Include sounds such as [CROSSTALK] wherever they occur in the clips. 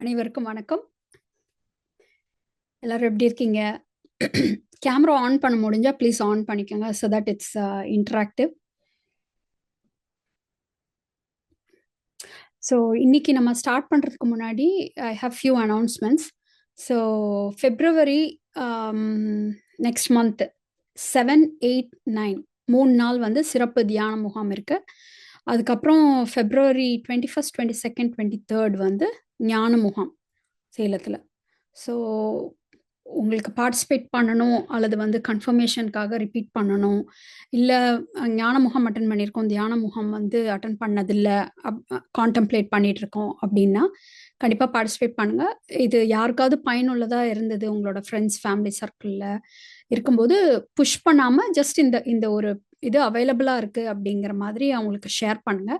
அனைவருக்கும் வணக்கம். எல்லாரும் எப்படி இருக்கீங்க? கேமரா ஆன் பண்ண முடிஞ்சா ப்ளீஸ் ஆன் பண்ணிக்கோங்க. So that it's interactive so இன்னைக்கு நம்ம ஸ்டார்ட் பண்ணுறதுக்கு முன்னாடி I have few announcements so February next month seven eight nine மூணு நாள் வந்து சிறப்பு தியான முகாம் இருக்கு. அதுக்கப்புறம் February twenty first twenty second twenty third வந்து ஞான முகாம் சேலத்தில். ஸோ உங்களுக்கு பார்ட்டிசிபேட் பண்ணணும் அல்லது வந்து கன்ஃபர்மேஷனுக்காக ரிப்பீட் பண்ணணும் இல்லை ஞான முகம் அட்டன் பண்ணியிருக்கோம் தியான முகாம் வந்து அட்டன் பண்ணதில்லை அப் கான்டம்ப்ளேட் பண்ணிட்டு இருக்கோம் அப்படின்னா கண்டிப்பாக பார்ட்டிசிபேட் பண்ணுங்க. இது யாருக்காவது பயனுள்ளதாக இருந்தது உங்களோட ஃப்ரெண்ட்ஸ் ஃபேமிலி சர்க்கிளில் இருக்கும்போது புஷ் பண்ணாமல் ஜஸ்ட் இந்த இந்த ஒரு இது அவைலபிளாக இருக்குது அப்படிங்கிற மாதிரி அவங்களுக்கு ஷேர் பண்ணுங்க.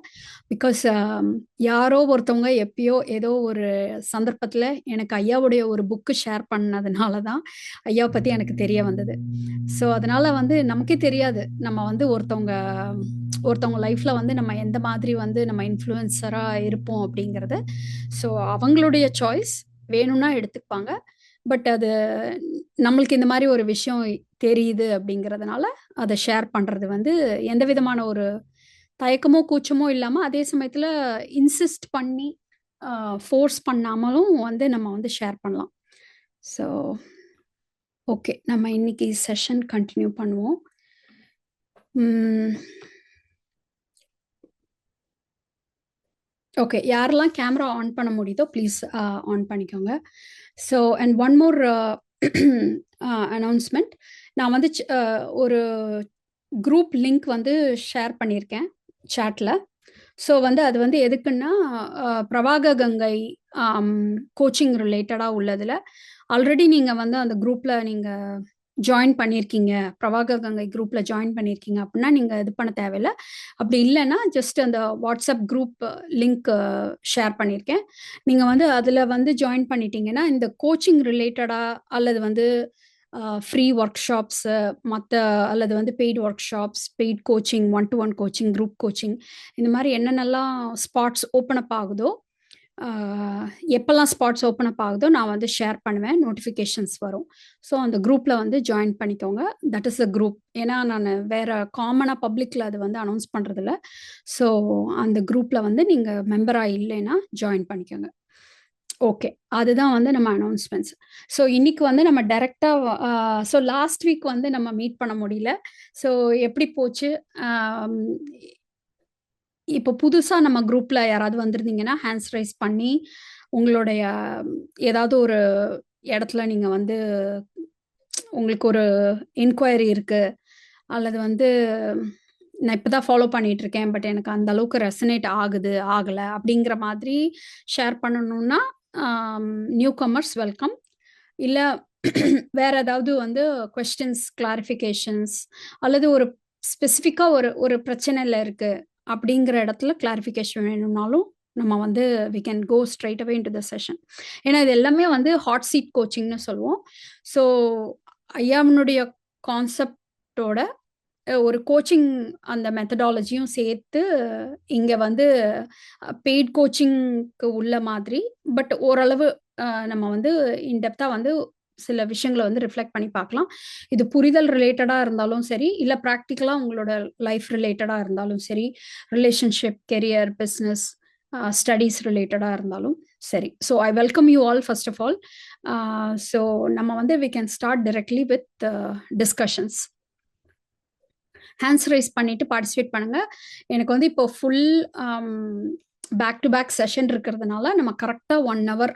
பிகாஸ் um, யாரோ ஒருத்தவங்க எப்பயோ ஏதோ ஒரு சந்தர்ப்பத்தில் எனக்கு ஐயாவுடைய ஒரு புக்கு ஷேர் பண்ணதுனால தான் ஐயாவை பற்றி எனக்கு தெரிய வந்தது. ஸோ அதனால் வந்து நமக்கே தெரியாது. நம்ம வந்து ஒருத்தவங்க ஒருத்தவங்க லைஃப்பில் வந்து நம்ம எந்த மாதிரி வந்து நம்ம இன்ஃப்ளூயன்சராக இருப்போம் அப்படிங்கிறது. ஸோ அவங்களுடைய சாய்ஸ் வேணும்னா எடுத்துப்பாங்க. பட் அது நம்மளுக்கு இந்த மாதிரி ஒரு விஷயம் தெரியுது அப்படிங்கிறதுனால அதை ஷேர் பண்ணுறது வந்து எந்த விதமான ஒரு தயக்கமோ கூச்சமோ இல்லாமல் அதே சமயத்தில் இன்சிஸ்ட் பண்ணி ஃபோர்ஸ் பண்ணாமலும் வந்து நம்ம வந்து ஷேர் பண்ணலாம். So okay. நம்ம இன்னைக்கு செஷன் கண்டினியூ பண்ணுவோம். ஓகே யாரெல்லாம் கேமரா ஆன் பண்ண முடியுதோ ப்ளீஸ் ஆன் uh, பண்ணிக்கோங்க. So and one more announcement நான் வந்து uh, ஒரு குரூப் லிங்க் வந்து ஷேர் பண்ணியிருக்கேன் சேட்டில் ஸோ வந்து அது வந்து எதுக்குன்னா uh, பிரவாக கங்கை கோச்சிங் ரிலேட்டடாக உள்ளதில். ஆல்ரெடி நீங்கள் வந்து அந்த குரூப்பில் நீங்கள் ஜாயின் பண்ணியிருக்கீங்க பிரவாக கங்கை குரூப்பில் ஜாயின் பண்ணியிருக்கீங்க அப்படின்னா நீங்கள் இது பண்ண தேவையில்லை. அப்படி இல்லைன்னா ஜஸ்ட் அந்த வாட்ஸ்அப் குரூப் லிங்க் ஷேர் பண்ணியிருக்கேன் நீங்கள் வந்து அதில் வந்து ஜாயின் பண்ணிட்டீங்கன்னா இந்த கோச்சிங் ரிலேட்டடாக அல்லது வந்து ஃப்ரீ ஒர்க் ஷாப்ஸு மற்ற அல்லது வந்து paid workshops paid coaching one to one coaching group coaching இந்த மாதிரி என்னென்னலாம் ஸ்பாட்ஸ் ஓப்பன் அப் ஆகுதோ எப்போல்லாம் ஸ்பாட்ஸ் ஓப்பன் அப் ஆகுதோ நான் வந்து ஷேர் பண்ணுவேன். நோட்டிஃபிகேஷன்ஸ் வரும். ஸோ அந்த குரூப்பில் வந்து ஜாயின் பண்ணிக்கோங்க. That is a group. ஏன்னா நான் வேறு காமனாக பப்ளிக்கில் அது வந்து அனௌன்ஸ் பண்ணுறதில்ல ஸோ அந்த குரூப்பில் வந்து நீங்கள் மெம்பராக இல்லைன்னா ஜாயின் பண்ணிக்கோங்க. ஓகே. அதுதான் வந்து நம்ம அனௌன்ஸ்மெண்ட்ஸ். ஸோ இன்னைக்கு வந்து நம்ம டைரெக்டாக ஸோ லாஸ்ட் வீக் வந்து நம்ம மீட் பண்ண முடியல. ஸோ எப்படி போச்சு? இப்போ புதுசாக நம்ம குரூப்பில் யாராவது வந்திருந்தீங்கன்னா ஹேண்ட்ஸ் ரைஸ் பண்ணி உங்களுடைய ஏதாவது ஒரு இடத்துல நீங்கள் வந்து உங்களுக்கு ஒரு என்கொயரி இருக்குது அல்லது வந்து நான் இப்போ தான் ஃபாலோ பண்ணிட்டு இருக்கேன் பட் எனக்கு அந்த அளவுக்கு ரெசனேட் ஆகுது ஆகலை அப்படிங்கிற மாதிரி ஷேர் பண்ணணும்னா நியூ கமர்ஸ் வெல்கம் இல்லை வேற ஏதாவது வந்து கொஸ்டின்ஸ் கிளாரிஃபிகேஷன்ஸ் அல்லது ஒரு ஸ்பெசிஃபிக்காக ஒரு ஒரு பிரச்சனையில் இருக்குது அப்படிங்கிற இடத்துல கிளாரிஃபிகேஷன் வேணும்னாலும் நம்ம வந்து we can go straight away into the session ஏன்னா இது எல்லாமே வந்து ஹாட் சீட் கோச்சிங்னு சொல்லுவோம். ஸோ ஐயாவினுடைய கான்செப்டோட ஒரு கோச்சிங் அந்த மெத்தடாலஜியும் சேர்த்து இங்கே வந்து பெய்ட் கோச்சிங்க்கு உள்ள மாதிரி பட் ஓரளவு நம்ம வந்து இன்டெப்த்தாக வந்து சில விஷயங்களை வந்து ரிஃப்ளெக்ட் பண்ணி பார்க்கலாம். இது புரிதல் ரிலேட்டடாக இருந்தாலும் சரி இல்லை ப்ராக்டிக்கலாக உங்களோட லைஃப் ரிலேட்டடாக இருந்தாலும் சரி ரிலேஷன்ஷிப் கெரியர் பிஸ்னஸ் ஸ்டடீஸ் ரிலேட்டடாக இருந்தாலும் சரி. So I welcome you all first of all so நம்ம வந்து we can start directly with discussions hands raise பண்ணிட்டு பார்ட்டிசிபேட் பண்ணுங்க. எனக்கு வந்து இப்போ full back to back session இருக்கிறதுனால நம்ம கரெக்டாக ஒன் ஹவர்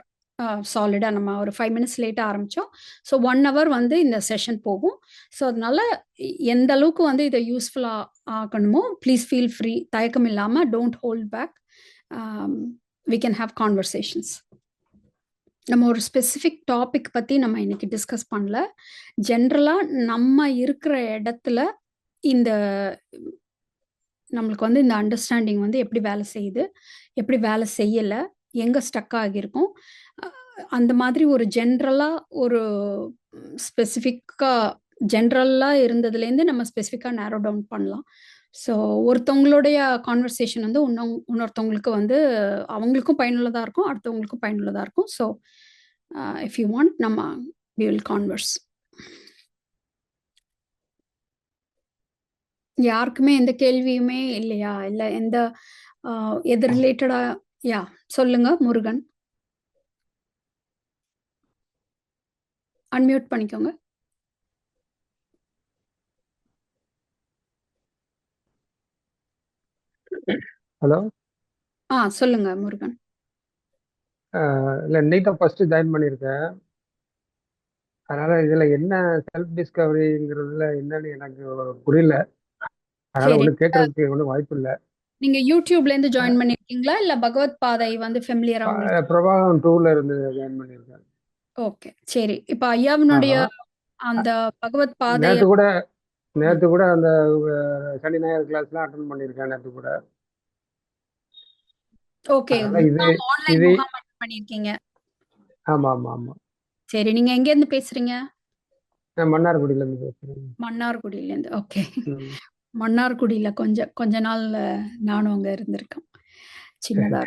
சாலிடாக நம்ம ஒரு ஃபைவ் மினிட்ஸ் லேட்டாக ஆரம்பித்தோம் ஸோ ஒன் ஹவர் வந்து இந்த செஷன் போகும். ஸோ அதனால எந்த அளவுக்கு வந்து இதை யூஸ்ஃபுல்லாக ஆக்கணுமோ ப்ளீஸ் ஃபீல் ஃப்ரீ தயக்கம் இல்லாமல் don't hold back we can have conversations நம்ம ஒரு ஸ்பெசிஃபிக் டாபிக் பற்றி நம்ம இன்னைக்கு டிஸ்கஸ் பண்ணல. ஜென்ரலாக நம்ம இருக்கிற இடத்துல இந்த நம்மளுக்கு வந்து இந்த அண்டர்ஸ்டாண்டிங் வந்து எப்படி வேலை செய்யுது எப்படி வேலை செய்யலை எங்கே ஸ்டக் ஆகியிருக்கும். அந்த மாதிரி ஒரு ஜென்ரலாக ஒரு ஸ்பெசிஃபிக்காக ஜென்ரலாக இருந்ததுலேருந்து நம்ம ஸ்பெசிஃபிக்காக நேரோ டவுன் பண்ணலாம். ஸோ ஒருத்தவங்களுடைய கான்வர்சேஷன் வந்து இன்னொங் இன்னொருத்தவங்களுக்கு வந்து அவங்களுக்கும் பயனுள்ளதாக இருக்கும் அடுத்தவங்களுக்கும் பயனுள்ளதாக இருக்கும். ஸோ இஃப் யூ வாண்ட் நம்ம வி வில் கான்வர்ஸ் யாருக்குமே எந்த கேள்வியுமே இல்லையா? இல்லை எந்த எது ரிலேட்டடாக யா சொல்லுங்க முருகன். அன்மியூட் பண்ணிக்கோங்க. ஹலோ ஆ சொல்லுங்க முருகன். இல்லை இன்னைக்கு தான் ஃபஸ்ட்டு ஜாயின் பண்ணியிருக்கேன். அதனால் இதில் என்ன செல்ஃப் டிஸ்கவரிங்கிறதுல என்னன்னு எனக்கு புரியல. அதனால் ஒன்றும் கேட்கறதுக்கு ஒன்றும் வாய்ப்பு இல்லை. நீங்க யூடியூப்ல இருந்து ஜாயின் பண்ணிருக்கீங்களா? இல்ல பகவத் பாதை வந்து ஃபெமிலியரா உங்களுக்கு? பிரபாகம் டூவில் இருந்து ஜாயின் பண்ணியிருக்கேன் ஓகே சரி. இப்ப ஐயாவினுடைய. அந்த பகவத் பாதை நேற்று கூட நேற்று கூட அந்த சனி ஞாயிறு கிளாஸ்லாம் அட்டன் பண்ணியிருக்கேன் நேற்று கூட. ஓகே இது பண்ணிருக்கீங்க. ஆமாம் ஆமாம் ஆமாம் சரி நீங்க எங்க இருந்து பேசுறீங்க? நான் மன்னார்குடியிலேருந்து பேசுகிறேன் மன்னார்குடியில இருந்து ஓகே மன்னார்குடியில கொஞ்சம் கொஞ்ச நாள் நானும் அங்க இருந்திருக்கேன் சின்னதா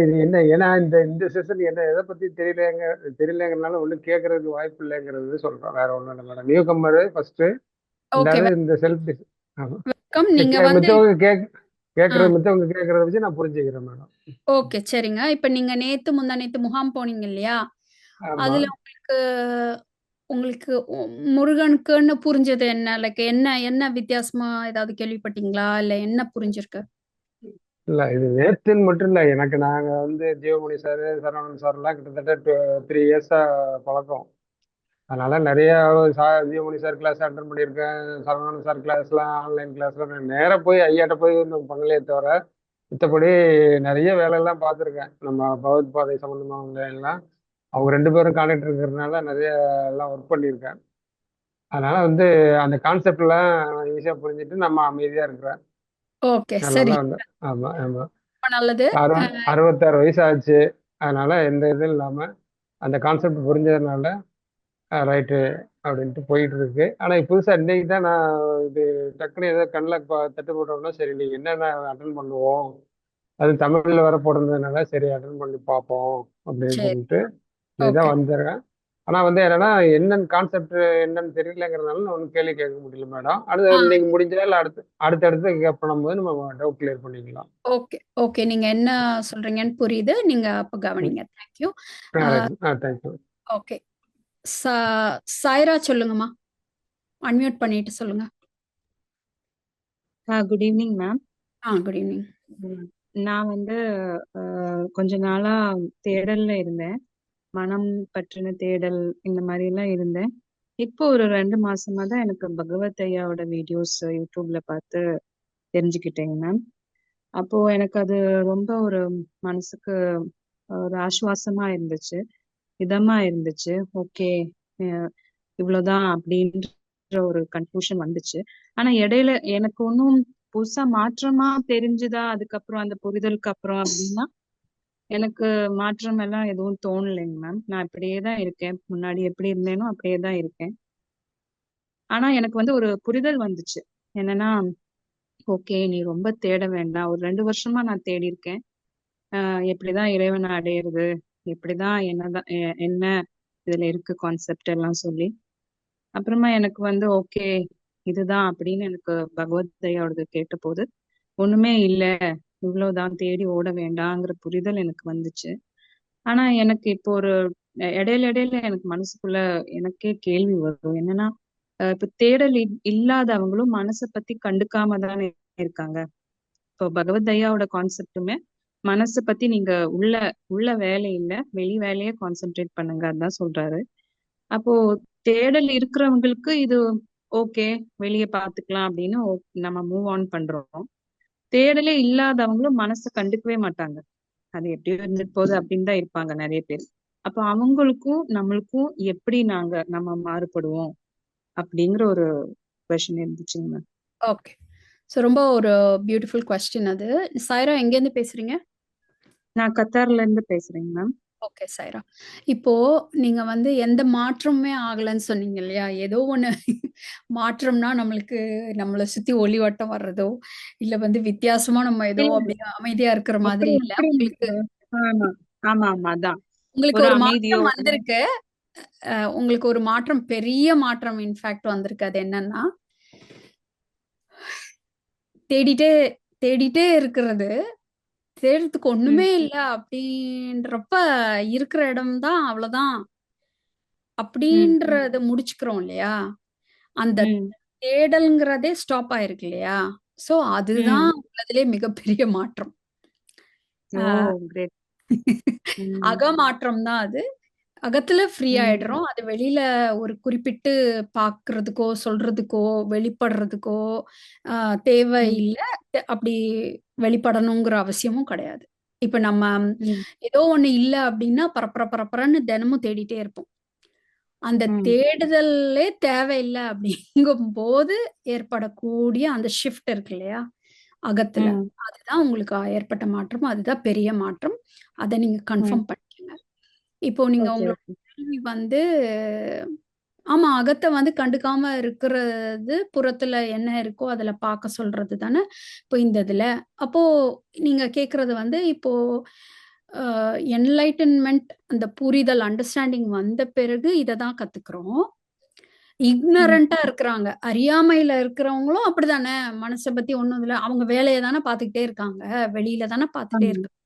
இது என்ன ஏன்னா இந்த இந்த செஷன் என்ன எதை பத்தி தெரியலங்க தெரியலங்கிறனால ஒன்றும் கேட்கறதுக்கு வாய்ப்பு இல்லைங்கிறது சொல்றேன் வேற ஒன்றும் இல்லை மேடம் நியூ கம்மரு ஃபர்ஸ்ட் இந்த செல்ஃப் நீங்க வந்து மித்தவங்க கேக் ஆ. கேட்கறது மித்தவங்க கேட்கறத வச்சு நான் புரிஞ்சுக்கிறேன் மேடம் ஓகே சரிங்க. இப்ப நீங்க நேத்து முந்தா நேத்து முகாம் போனீங்க இல்லையா? அதுல உங்களுக்கு உங்களுக்கு முருகனுக்குன்னு புரிஞ்சது என்ன? லைக் என்ன என்ன வித்தியாசமா ஏதாவது கேள்விப்பட்டீங்களா? இல்ல என்ன புரிஞ்சிருக்கு? இல்ல இது நேத்துன்னு மட்டும் இல்ல. எனக்கு நாங்க வந்து ஜீவமணி சார் சரவணன் சார்லாம் கிட்டத்தட்ட த்ரீ இயர்ஸா பழக்கம். அதனால நிறைய sir Jeevamani sir class attend பண்ணியிருக்கேன். சரவணன் சார் கிளாஸ்லாம் ஆன்லைன் கிளாஸ்லாம் நேராக போய் ஐயாட்ட போய் இன்னும் பண்ணலையே தவிர மித்தபடி நிறைய வேலையெல்லாம் பார்த்துருக்கேன். நம்ம பகவத் பாதை சம்மந்தமாக எல்லாம். அவங்க ரெண்டு பேரும் கான்டாக்ட் இருக்கிறதுனால நிறைய எல்லாம் ஒர்க் பண்ணியிருக்கேன். அதனால வந்து அந்த கான்செப்ட்லாம் ஈஸியாக புரிஞ்சுட்டு நம்ம அமைதியாக இருக்கிறேன். ஓகே சரி. ஆமாம் ரொம்ப நல்லது. அறு அறுபத்தாறு வயசு ஆச்சு அதனால எந்த இதுவும் இல்லாமல் அந்த கான்செப்ட் புரிஞ்சதுனால ரைட்டு அப்படின்ட்டு போயிட்டு இருக்கு ஆனால் புதுசாக இன்னைக்கு தான் நான் இது டக்குன்னு ஏதோ கண்ணில் தட்டு போட்டோம்னா சரி நீ என்னென்ன அட்டன் பண்ணுவோம்? அது தமிழில் வர போடுறதுனால சரி அட்டன் பண்ணி பார்ப்போம் அப்படின்னு சொல்லிட்டு இதுதான் வந்துடுறேன் ஆனால் வந்து என்னன்னா என்னென்னு கான்செப்ட் என்னன்னு தெரியலங்கிறதுனால நான் ஒன்றும் கேள்வி கேட்க முடியல மேடம் அடுத்து ஆ. இன்னைக்கு முடிஞ்சா இல்லை அடுத்து அடுத்தடுத்து கேப் பண்ணும்போது நம்ம டவுட் கிளியர் பண்ணிக்கலாம். ஓகே ஓகே நீங்க என்ன சொல்றீங்கன்னு புரியுது. நீங்க அப்ப கவனிங்க. தேங்க்யூ தேங்க்யூ ஓகே சா சாய்ரா சொல்லுங்கம்மா. அன்மியூட் பண்ணிட்டு சொல்லுங்க. ஆ good evening ma'am ah good evening நான் வந்து கொஞ்ச நாளா தேடல்ல இருந்தேன். மனம் பற்றின தேடல் இந்த மாதிரி எல்லாம் இருந்தேன். இப்போ ஒரு ரெண்டு மாசமா தான் எனக்கு பகவத் ஐயாவோட வீடியோஸ் யூடியூப்ல பார்த்து தெரிஞ்சுக்கிட்டேங்க மேம் அப்போ எனக்கு அது ரொம்ப ஒரு மனசுக்கு ஒரு ஆசுவாசமா இருந்துச்சு. இதமா இருந்துச்சு. ஓகே இவ்வளவுதான் அப்படின்ற ஒரு கன்க்ளூஷன் வந்துச்சு. ஆனா இடையில எனக்கு ஒன்றும் புதுசா மாற்றமா தெரிஞ்சுதா அதுக்கப்புறம் அந்த புரிதலுக்கு அப்புறம் அப்படின்னா எனக்கு மாற்றம் எல்லாம் எதுவும் தோணலைங்க மேம் நான் இப்படியே தான் இருக்கேன். முன்னாடி எப்படி இருந்தேனோ அப்படியே தான் இருக்கேன். ஆனா எனக்கு வந்து ஒரு புரிதல் வந்துச்சு. என்னன்னா ஓகே நீ ரொம்ப தேட வேண்டாம். ஒரு ரெண்டு வருஷமா நான் தேடி இருக்கேன். ஆஹ் எப்படிதான் இறைவனை அடையிறது? எப்படிதான் என்னதான் எ- என்ன இதுல இருக்கு கான்செப்ட் எல்லாம் சொல்லி. அப்புறமா எனக்கு வந்து ஓகே இதுதான் அப்படின்னு எனக்கு பகவதையோடது கேட்ட போது ஒண்ணுமே இல்லை. இவ்வளவுதான் தேடி ஓட வேண்டாங்கிற புரிதல் எனக்கு வந்துச்சு. ஆனா எனக்கு இப்போ ஒரு இடையில இடையில எனக்கு மனசுக்குள்ள எனக்கே கேள்வி வரும். என்னன்னா இப்ப தேடல் இ- இல்லாதவங்களும் மனசை பத்தி கண்டுக்காம தானே இருக்காங்க. இப்போ பகவத் ஐயாவோட கான்செப்டுமே மனசை பத்தி நீங்க உள்ள உள்ள வேலை இல்ல வெளி வேலையை கான்சென்ட்ரேட் பண்ணுங்க அதான் சொல்றாரு. அப்போ தேடல் இருக்கிறவங்களுக்கு இது ஓகே வெளியே பாத்துக்கலாம் அப்படின்னு நம்ம மூவ் ஆன் பண்றோம். தேடலே இல்லாதவங்களும் மனசை கண்டுக்கவே மாட்டாங்க. அது எப்படியோ இருந்துட்டு போகுது அப்படின்னு தான் இருப்பாங்க நிறைய பேர். அப்போ அவங்களுக்கும் நம்மளுக்கும் எப்படி நாங்க நம்ம மாறுபடுவோம் அப்படிங்கிற ஒரு கொஷின் இருந்துச்சுங்க மேம் ஓகே ஸோ ரொம்ப ஒரு பியூட்டிஃபுல் கொஸ்டின் அது. சாய்ரா எங்கேருந்து பேசுறீங்க? நான் கத்தார்ல இருந்து பேசுறேங்க மேம் ஓகே சாய்ரா இப்போ நீங்க வந்து எந்த மாற்றமுமே ஆகலைன்னு சொன்னீங்க இல்லையா? ஏதோ ஒண்ணு மாற்றம்னா நம்மளுக்கு நம்மளை சுத்தி ஒளிவட்டம் வர்றதோ இல்ல வந்து வித்தியாசமா நம்ம ஏதோ அப்படி அமைதியா இருக்கிற மாதிரி இல்ல? உங்களுக்கு ஆமா. ஆமா அதான். உங்களுக்கு ஒரு மாற்றம் வந்திருக்கு. உங்களுக்கு ஒரு மாற்றம் பெரிய மாற்றம் இன்ஃபேக்ட் வந்திருக்கு. அது என்னன்னா தேடிட்டே தேடிட்டே இருக்கிறது தேடுறதுக்கு ஒண்ணுமே இல்ல அப்படின்றப்ப இருக்கிற இடம்தான் அவ்வளவுதான் ம் ம். அப்படின்றத முடிச்சுக்கிறோம் இல்லையா? அந்த தேடல்ங்கிறதே ஸ்டாப் ஆயிருக்கு இல்லையா? சோ அதுதான் உள்ளதுலே மிகப்பெரிய மாற்றம். ஓ ஆஹ் கிரேட் [LAUGHS] ம். அக மாற்றம் தான் அது. அகத்துல ஃப்ரீ ஆயிடுறோம். அது வெளியில ஒரு குறிப்பிட்டு பாக்குறதுக்கோ சொல்றதுக்கோ வெளிப்படுறதுக்கோ தேவை இல்லை. அப்படி வெளிப்படணுங்கிற அவசியமும் கிடையாது. இப்ப நம்ம ஏதோ ஒண்ணு இல்லை அப்படின்னா பரப்பர பரப்பரன்னு தினமும் தேடிட்டே இருப்போம். அந்த ம். தேடுதலே தேவையில்லை அப்படிங்கும் போது ஏற்படக்கூடிய அந்த ஷிஃப்ட் இருக்கு இல்லையா? அகத்துல. அதுதான் உங்களுக்கு ஏற்பட்ட மாற்றம். அதுதான் பெரிய மாற்றம். அதை நீங்க கன்ஃபார்ம் பண்ணிக்கங்க இப்போ நீங்க ஓகே உங்களோட ஓகே. கேள்வி வந்து ஆமா அகத்தை வந்து கண்டுக்காம இருக்கிறது புறத்துல என்ன இருக்கோ அதுல பார்க்க சொல்றது தானே? இப்போ இந்த இதுல. அப்போ நீங்க கேக்குறது வந்து இப்போ என்லைட்டன்மெண்ட் அந்த புரிதல் அண்டர்ஸ்டாண்டிங் வந்த பிறகு இதை தான் கத்துக்கிறோம். ம். இக்னரண்டா இருக்கிறாங்க. அறியாமையில இருக்கிறவங்களும் அப்படிதானே மனசை பத்தி ஒண்ணும் இல்லை. அவங்க வேலையை தானே பார்த்துக்கிட்டே இருக்காங்க. வெளியில தானே பார்த்துட்டே ஆமா. இருக்காங்க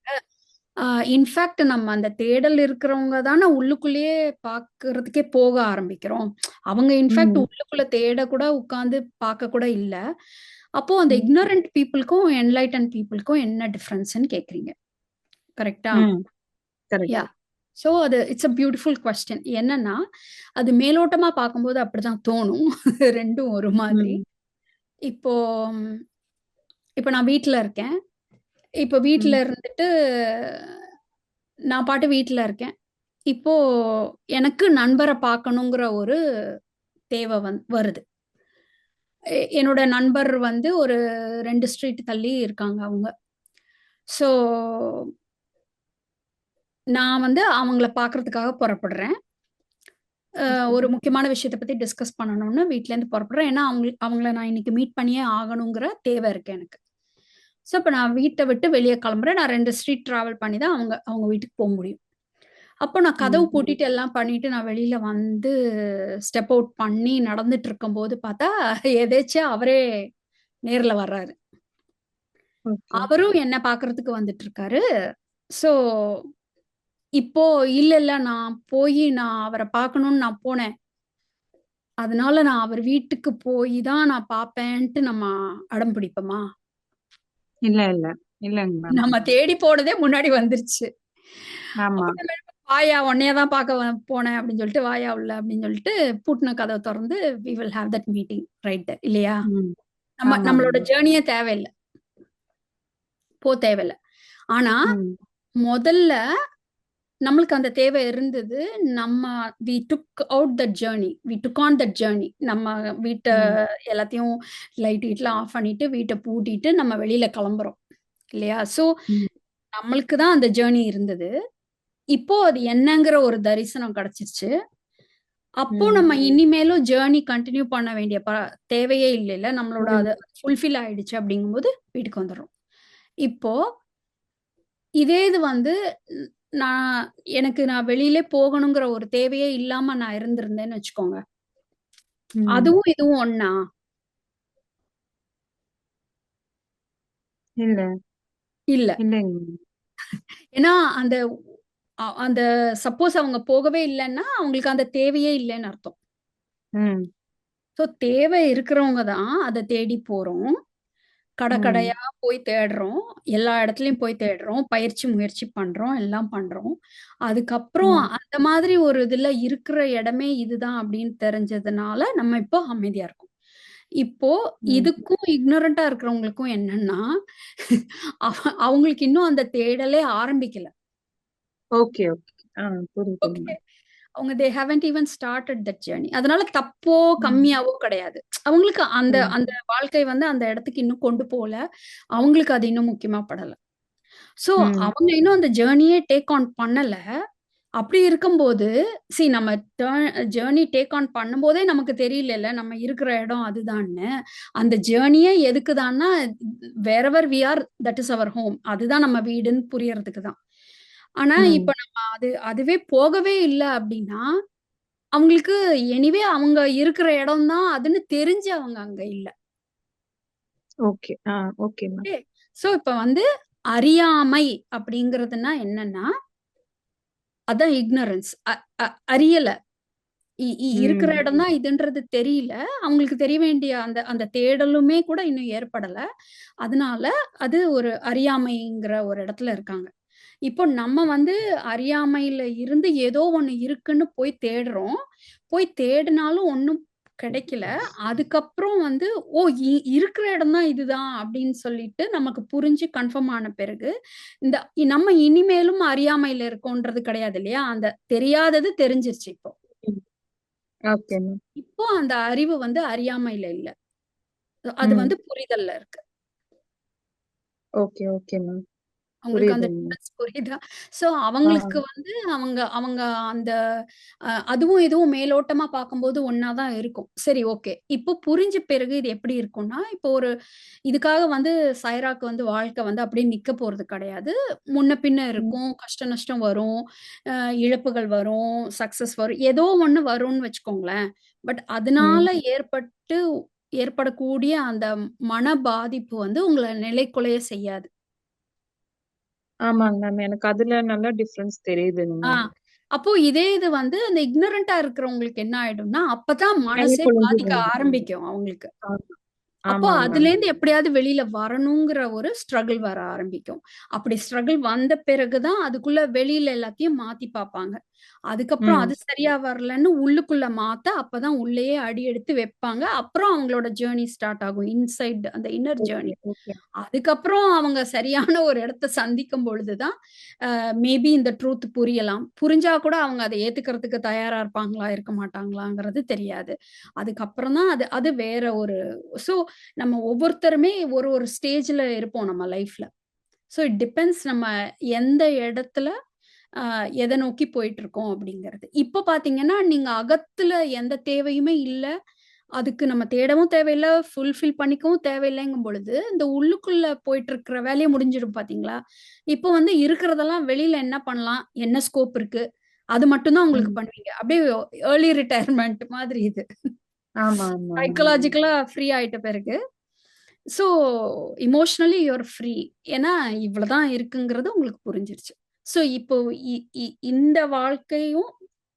இன்ஃபேக்ட் நம்ம அந்த தேடல் இருக்கிறவங்க தானே உள்ளுக்குள்ளேயே பார்க்கறதுக்கே போக ஆரம்பிக்கிறோம். அவங்க இன்ஃபேக்ட் உள்ளுக்குள்ள தேட கூட உட்காந்து பார்க்க கூட இல்லை. அப்போ அந்த இக்னரண்ட் பீப்புளுக்கும் என்லைட்டன் பீப்புளுக்கும் என்ன டிஃப்ரென்ஸ்ன்னு கேக்குறீங்க. கரெக்டா யா ஸோ அது இட்ஸ் அ பியூட்டிஃபுல் கொஸ்டின் என்னன்னா அது மேலோட்டமா பார்க்கும்போது அப்படிதான் தோணும். [LAUGHS] ரெண்டும் ஒரு மாதிரி. இப்போ இப்போ நான் வீட்டில் இருக்கேன். இப்போ வீட்டில் இருந்துட்டு நான் பாட்டு வீட்டில் இருக்கேன். இப்போ எனக்கு நண்பரை பார்க்கணுங்கிற ஒரு தேவை வந் வருது. என்னோட நண்பர் வந்து ஒரு ரெண்டு ஸ்ட்ரீட் தள்ளி இருக்காங்க அவங்க. ஸோ நான் வந்து அவங்கள பார்க்கறதுக்காக புறப்படுறேன். ஒரு முக்கியமான விஷயத்தை பத்தி டிஸ்கஸ் பண்ணணும்னு வீட்ல இருந்து புறப்படுறேன். ஏன்னா அவங்க அவங்கள நான் இன்னைக்கு மீட் பண்ணியே ஆகணுங்கிற தேவை இருக்கு எனக்கு. ஸோ இப்போ நான் வீட்டை விட்டு வெளியே கிளம்புறேன். நான் ரெண்டு ஸ்ட்ரீட் டிராவல் பண்ணி தான் அவங்க அவங்க வீட்டுக்கு போக முடியும். அப்போ நான் கதவு பூட்டிட்டு எல்லாம் பண்ணிட்டு நான் வெளியில வந்து ஸ்டெப் அவுட் பண்ணி நடந்துட்டு இருக்கும்போது பார்த்தா எதேச்சியா அவரே நேர்ல வர்றாரு. அவரும் என்ன பார்க்கறதுக்கு வந்துட்டு இருக்காரு. ஸோ இப்போ இல்ல இல்ல நான் போய் நான் அவரை பார்க்கணும்னு நான் போனேன். அதனால நான் அவர் வீட்டுக்கு போய் தான் நான் பார்ப்பேன்ட்டு நம்ம அடம் பிடிப்போமா? இல்ல இல்ல. இல்லைங்க மேம். நம்ம தேடி போனதே முன்னாடி வந்துருச்சு. ஆமா. வாயா உன்னைய தான் பார்க்க போனேன் அப்படின்னு சொல்லிட்டு வாயா உள்ள அப்படின்னு சொல்லிட்டு பூட்டின கதவை திறந்து we will have that meeting right இல்லையா? நம்ம நம்மளோட மேம் ஜேர்னியே தேவையில்லை. போ தேவையில்லை. ஆனா முதல்ல நம்மளுக்கு அந்த தேவை இருந்தது. நம்ம we took out that journey we took on that journey நம்ம வீட்டை எல்லாத்தையும் லைட் வீட்டில் ஆஃப் பண்ணிட்டு வீட்டை பூட்டிட்டு நம்ம வெளியில கிளம்புறோம். இல்லையா? ஸோ நம்மளுக்கு தான் அந்த ஜேர்னி இருந்தது. இப்போ அது என்னங்கிற ஒரு தரிசனம் கிடைச்சிருச்சு. அப்போ நம்ம இனிமேலும் ஜேர்னி கண்டினியூ பண்ண வேண்டிய ப தேவையே இல்லை இல்லை. நம்மளோட அது ஃபுல்ஃபில் ஆயிடுச்சு அப்படிங்கும்போது வீட்டுக்கு வந்துடுறோம். இப்போ இதே இது வந்து நான் எனக்கு நான் வெளியிலே போகணுங்கிற ஒரு தேவையே இல்லாம நான் இருந்திருந்தேன்னு வச்சுக்கோங்க. அதுவும் இதுவும் ஒண்ணா. இல்ல. இல்ல. ஏன்னா அந்த அந்த சப்போஸ் அவங்க போகவே இல்லைன்னா அவங்களுக்கு அந்த தேவையே இல்லைன்னு அர்த்தம். ஸோ தேவை இருக்கிறவங்க தான் அதை தேடி போறோம். கடை கடையா போய் தேடுறோம். எல்லா இடத்துலயும் போய் தேடுறோம். பயிற்சி முயற்சி பண்றோம். எல்லாம் பண்றோம். அதுக்கப்புறம் அந்த மாதிரி ஒரு இதுல இருக்கிற இடமே இதுதான் அப்படின்னு தெரிஞ்சதுனால நம்ம இப்போ அமைதியா இருக்கோம். இப்போ இதுக்கும் இக்னோரண்டா இருக்கிறவங்களுக்கும் என்னன்னா அவ- அவங்களுக்கு இன்னும் அந்த தேடலே ஆரம்பிக்கல. Okay okay. அவங்க they haven't even started that journey அதனால தப்போ கம்மியாவோ கிடையாது. அவங்களுக்கு அந்த அந்த வாழ்க்கை வந்து அந்த இடத்துக்கு இன்னும் கொண்டு போகல. அவங்களுக்கு அது இன்னும் முக்கியமா படல. ஸோ ம். அவங்க இன்னும் அந்த ஜேர்னியே டேக் ஆன் பண்ணல. அப்படி இருக்கும்போது சி நம்ம ஜேர்னி டேக் ஆன் பண்ணும்போதே நமக்கு தெரியல நம்ம இருக்கிற இடம் அதுதான்னு. அந்த ஜேர்னியே எதுக்குதான்னா wherever we are that is our home அதுதான் நம்ம வீடுன்னு புரியறதுக்கு தான். ஆனா. இப்ப நம்ம அது அதுவே போகவே இல்லை அப்படின்னா அவங்களுக்கு எனிவே அவங்க இருக்கிற இடம் தான் அதுன்னு தெரிஞ்சு அவங்க அங்க இல்ல. ஓகே. ஓகே சோ இப்ப வந்து அறியாமை அப்படிங்கிறதுனா என்னன்னா அதான் இக்னரன்ஸ் அறியல. இருக்கிற. இடம் தான் இதுன்றது தெரியல. அவங்களுக்கு தெரிய வேண்டிய அந்த அந்த தேடலுமே கூட இன்னும் ஏற்படல. அதனால அது ஒரு அறியாமைங்கிற ஒரு இடத்துல இருக்காங்க. இப்போ நம்ம வந்து அறியாமையில இருந்து ஏதோ ஒண்ணு இருக்குன்னு போய் தேடுறோம். போய் தேடினாலும் ஒண்ணும் கிடைக்கல. அதுக்கப்புறம் வந்து ஓ இருக்கிற இடம் தான் இதுதான் அப்படின்னு சொல்லிட்டு நமக்கு புரிஞ்சு கன்ஃபார்ம் ஆன பிறகு இந்த நம்ம இனிமேலும் அறியாமையில இருக்கோன்றது கிடையாது இல்லையா? அந்த தெரியாதது தெரிஞ்சிருச்சு இப்போ. இப்போ அந்த அறிவு வந்து அறியாமையில இல்ல. அது. வந்து புரிதல்ல இருக்கு. Okay okay ma'am. அவங்களுக்கு அந்த புரியுதுங்க. difference புரியுதா? சோ அவங்களுக்கு வந்து அவங்க அவங்க அந்த அஹ், அதுவும் இதுவும் மேலோட்டமா பார்க்கும்போது ஒன்னாதான் இருக்கும். சரி ஓகே. இப்போ புரிஞ்ச பிறகு இது எப்படி இருக்கும்னா இப்போ ஒரு இதுக்காக வந்து சைராக்கு வந்து வாழ்க்கை வந்து அப்படியே நிக்க போறது கிடையாது. முன்ன பின்ன இருக்கும். கஷ்ட நஷ்டம் வரும். அஹ், இழப்புகள் வரும். சக்சஸ் வரும். ஏதோ ஒண்ணு வரும்னு வச்சுக்கோங்களேன். பட் அதனால ஏற்பட்டு ஏற்படக்கூடிய அந்த மன பாதிப்பு வந்து உங்களை நிலைக்குலைய செய்யாது. ஆமாங்க மேம் எனக்கு அதுல நல்ல டிஃபரன்ஸ் தெரியுதுங்க ஆ. மேம் அப்போ இதே இது வந்து அந்த இக்னரண்டா இருக்கிறவங்களுக்கு என்ன ஆயிடும்னா அப்பதான் மனசே குழந்தை பாதிக்க. ஆரம்பிக்கும் அவங்களுக்கு. ஆமா. அப்போ ஆமாங்க. அதுல மேம் இருந்து எப்படியாவது வெளியில வரணுங்கிற ஒரு ஸ்ட்ரகிள் வர ஆரம்பிக்கும். அப்படி ஸ்ட்ரகிள் வந்த பிறகுதான் அதுக்குள்ள வெளியில எல்லாத்தையும் மாத்தி பார்ப்பாங்க. அதுக்கப்புறம். அது சரியா வரலன்னு உள்ளுக்குள்ள மாத்த அப்பதான் உள்ளேயே அடி எடுத்து வைப்பாங்க. அப்புறம் அவங்களோட ஜேர்னி ஸ்டார்ட் ஆகும். இன்சைட் அந்த இன்னர் ஜேர்னி. அதுக்கப்புறம் அவங்க சரியான ஒரு இடத்த சந்திக்கும் பொழுதுதான் மேபி இந்த ட்ரூத் புரியலாம். புரிஞ்சா கூட அவங்க அதை ஏத்துக்கிறதுக்கு தயாரா இருப்பாங்களா இருக்க மாட்டாங்களாங்கிறது தெரியாது. அதுக்கப்புறம் தான் அது அது வேற ஒரு ஸோ நம்ம ஒவ்வொருத்தருமே ஒரு ஒரு ஸ்டேஜ்ல இருப்போம் நம்ம லைஃப்ல. ஸோ இட் டிபெண்ட்ஸ் நம்ம எந்த இடத்துல எதை நோக்கி போயிட்டு இருக்கோம் அப்படிங்கிறது. இப்போ பாத்தீங்கன்னா நீங்க அகத்துல எந்த தேவையுமே இல்லை. அதுக்கு நம்ம தேடவும் தேவையில்லை ஃபுல்ஃபில் பண்ணிக்கவும் தேவையில்லைங்கும் பொழுது இந்த உள்ளுக்குள்ள போயிட்டு இருக்கிற வேலையை முடிஞ்சிடும் பாத்தீங்களா இப்போ வந்து இருக்கிறதெல்லாம் வெளியில என்ன பண்ணலாம்? என்ன ஸ்கோப் இருக்கு? அது மட்டும்தான் உங்களுக்கு. பண்ணுவீங்க. அப்படியே ஏர்லி ரிட்டையர்மெண்ட் மாதிரி இது. சைக்கலாஜிக்கலா ஃப்ரீ ஆயிட்ட பிறகு ஸோ இமோஷ்னலி யூஆர் ஃப்ரீ ஏன்னா இவ்வளவுதான் இருக்குங்கிறது உங்களுக்கு புரிஞ்சிருச்சு. ஸோ இப்போ இ- இ- இந்த வாழ்க்கையும்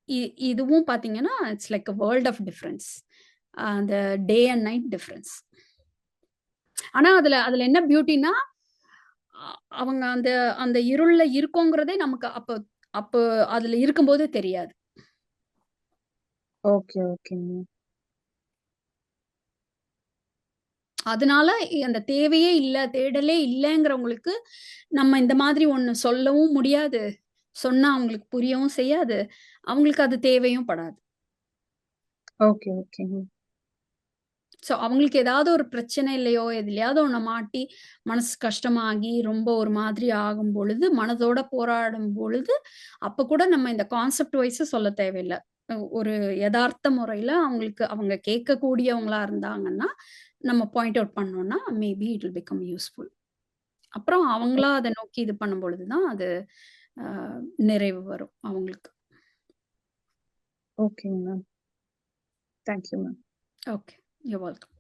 இ- இதுவும் பாத்தீங்கன்னா it's like a world of difference அந்த டே அண்ட் நைட் டிஃப்ரென்ஸ் ஆனா அதுல அதுல என்ன பியூட்டினா அவங்க அந்த அந்த இருள்ல இருக்கோங்கிறதே நமக்கு அப்போ அப்போ அதுல இருக்கும்போது தெரியாது. ஓகே ஓகேங்க அதனால அந்த தேவையே இல்ல தேடலே இல்லைங்கிறவங்களுக்கு நம்ம இந்த மாதிரி ஒண்ணு சொல்லவும் முடியாது. சொன்னா அவங்களுக்கு புரியவும் செய்யாது. அவங்களுக்கு அது தேவையும் படாது. ஓகே ஓகேங்க ஸோ அவங்களுக்கு ஏதாவது ஒரு பிரச்சனை இல்லையோ எதுலையாவது ஒன்று மாட்டி மனசு கஷ்டமாகி ரொம்ப ஒரு மாதிரி ஆகும் பொழுது மனதோட போராடும் பொழுது அப்போ கூட நம்ம இந்த கான்செப்ட் வைஸ் சொல்ல தேவையில்லை. ஒரு யதார்த்த முறையில் அவங்களுக்கு அவங்க கேட்கக்கூடியவங்களா இருந்தாங்கன்னா நம்ம பாயிண்ட் அவுட் பண்ணோம்னா maybe it will become useful அப்புறம் அவங்களா அதை நோக்கி இது பண்ணும் பொழுது தான் அது நிறைவு வரும் அவங்களுக்கு. ஓகேங்க ma'am thank you ma'am okay you welcome